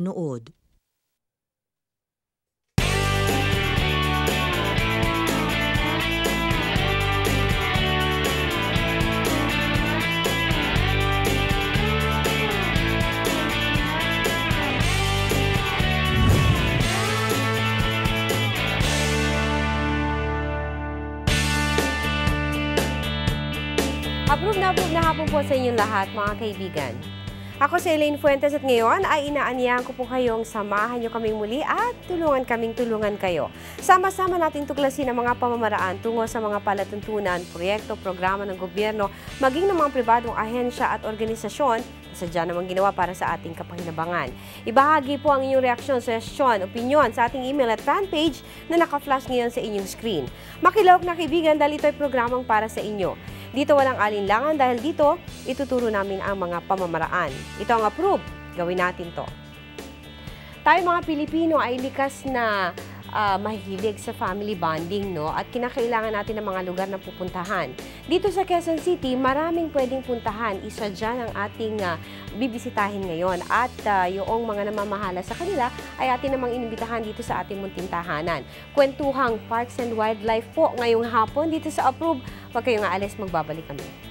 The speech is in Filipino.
nood. Approve na approve na hapon po sa inyong lahat, mga kaibigan. Ako si Elaine Fuentes at ngayon ay inaanyahan ko po kayong samahan nyo kaming muli at tulungan kaming tulungan kayo. Sama-sama natin tuklasin ang mga pamamaraan tungo sa mga palatuntunan, proyekto, programa ng gobyerno, maging ng mga pribadong ahensya at organisasyon sadya namang ginawa para sa ating kapahinabangan. Ibahagi po ang inyong reaksyon, suggestion, opinion sa ating email at fanpage na naka-flash ngayon sa inyong screen. Makilawak na kaibigan dahil ito ay programang para sa inyo. Dito walang alinlangan dahil dito ituturo namin ang mga pamamaraan. Ito ang approve. Gawin natin to. Tayo mga Pilipino ay likas na ah, mahilig sa family bonding, no? At kinakailangan natin ng mga lugar na pupuntahan. Dito sa Quezon City, maraming pwedeng puntahan. Isa dyan ang ating ah, bibisitahin ngayon. At ah, yung mga namamahala sa kanila ay atin namang inimbitahan dito sa ating munting tahanan. Kwentuhang Parks and Wildlife po ngayong hapon dito sa Approve. Huwag kayong aalis, magbabalik kami.